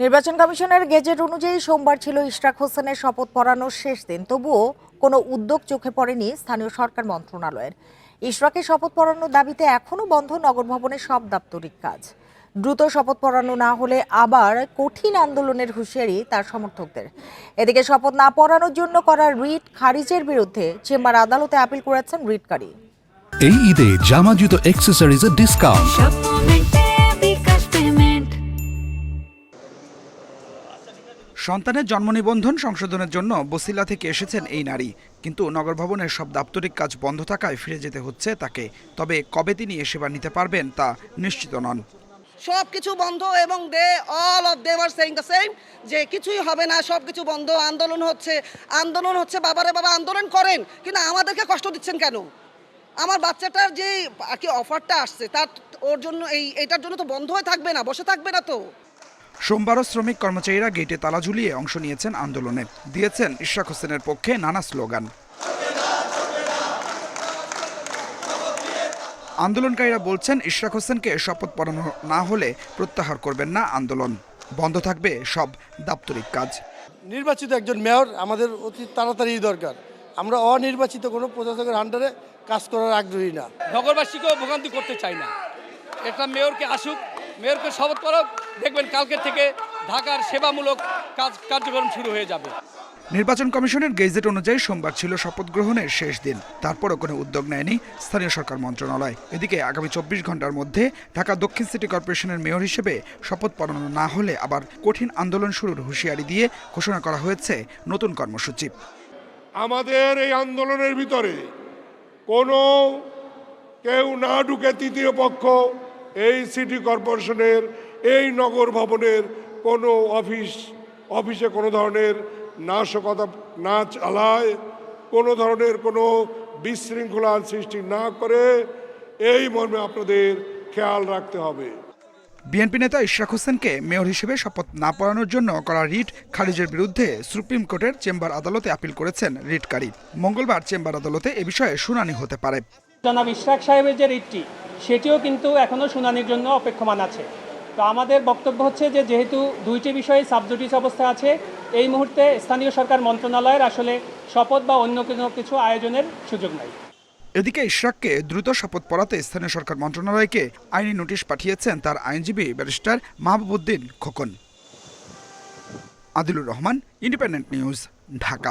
নির্বাচন কমিশনের গেজেট অনুযায়ী সোমবার ছিল ইশরাক হোসেনের শপথ পড়ানোর শেষ দিন। তবুও কোনো উদ্যোগ চোখে পড়েনি স্থানীয় সরকার মন্ত্রণালয়ের। ইশরাকের শপথ পড়ানোর দাবিতে এখনও বন্ধ নগর ভবনের সব দাপ্তরিক কাজ। দ্রুত শপথ পড়ানো না হলে আবার কঠিন আন্দোলনের হুঁশিয়ারি তার সমর্থকদের। এদিকে শপথ না পড়ানোর জন্য করা রিট খারিজের বিরুদ্ধে চেম্বার আদালতে আপিল করেছেন রিটকারী এই ঈদে জামা জুতো অ্যাক্সেসরিজের ডিসকাউন্ট সন্তানের জন্ম নিবন্ধন সংশোধনের জন্য বসিলা থেকে এসেছেন এই নারী। কিন্তু নগর ভবনের সব দাপ্তরিক কাজ বন্ধ থাকায় ফিরে যেতে হচ্ছে তাকে। তবে কবে তিনি এ সেবা নিতে পারবেন তা নিশ্চিত নন। সব কিছু বন্ধ এবং they all of them are saying the same যে কিছুই হবে না সব কিছু বন্ধ। আন্দোলন হচ্ছে আন্দোলন হচ্ছে, বাবারে বাবা, আন্দোলন করেন, কিন্তু আমাদেরকে কষ্ট দিচ্ছেন কেন? আমার বাচ্চাটার যে আর কি অফারটা আসছে, তার ওর জন্য এই, এটার জন্য তো বন্ধ হয়ে থাকবে না, বসে থাকবে না তো। সোমবারও শ্রমিক কর্মচারীরা গেটে তালা ঝুলিয়ে অংশ নিয়েছেন আন্দোলনে। দিয়েছেন ইশরাক হোসেনের পক্ষে নানা স্লোগান। আন্দোলনকারীরা বলছেন ইশরাক হোসেনকে শপথ পড়ানো না হলে প্রত্যাহার করবেন না আন্দোলন। বন্ধ থাকবে সব দাপ্তরিক কাজ। নির্বাচিত একজন মেয়র আমাদের অতি তাড়াতাড়ি দরকার। আমরা অনির্বাচিত কোনো প্রশাসকের আন্ডারে কাজ করার আগ্রহী না। নগরবাসীকেও ভোগান্তি করতে চাই না। একটা মেয়রকে আসুক মেয়রকে শপথ করুক দেখবেন কালকের থেকে ঢাকার সেবামূলক কাজ কার্যক্রম শুরু হয়ে যাবে। নির্বাচন কমিশনের গেজেট অনুযায়ী সোমবার ছিল শপথ গ্রহণের শেষ দিন। তারপরও কোনো উদ্যোগ নেয়নি স্থানীয় সরকার মন্ত্রণালয়। এদিকে আগামী চব্বিশ ঘণ্টার মধ্যে ঢাকা দক্ষিণ সিটি কর্পোরেশনের মেয়র হিসেবে শপথ পড়ানো না হলে আবার কঠিন আন্দোলন শুরুর হুঁশিয়ারি দিয়ে ঘোষণা করা হয়েছে নতুন কর্মসূচি। আমাদের এই আন্দোলনের ভিতরে কোনো কেউ না ঢুকে তৃতীয় পক্ষ এই সিটি কর্পোরেশনের এই নগর ভবনের কোনো অফিস অফিসে কোনো ধরনের নাশকতা না চালায় কোনো ধরনের কোনো বিশৃঙ্খলার সৃষ্টি না করে এই মর্মে আপনাদের খেয়াল রাখতে হবে। বিএনপি নেতা ইশরাক হোসেনকে মেয়র হিসেবে শপথ না পড়ানোর জন্য করা রিট খারিজের বিরুদ্ধে সুপ্রিম কোর্টের চেম্বার আদালতে আপিল করেছেন রিটকারী মঙ্গলবার চেম্বার আদালতে এ বিষয়ে শুনানি হতে পারে। জনাব ইশরাক সাহেবের যে রিটটি সেটিও কিন্তু এখনও শুনানির জন্য অপেক্ষমান আছে। তো আমাদের বক্তব্য হচ্ছে যে যেহেতু দুইটি বিষয়ে সাবজুডিস অবস্থা আছে, এই মুহূর্তে স্থানীয় সরকার মন্ত্রণালয়ের আসলে শপথ বা অন্য কোনো কিছু আয়োজনের সুযোগ নাই। এদিকে ইশরাককে দ্রুত শপথ পড়াতে স্থানীয় সরকার মন্ত্রণালয়কে আইনি নোটিশ পাঠিয়েছেন তার আইনজীবী barrister Mahbubuddin Khokon. Adilur Rahman, Independent News, Dhaka.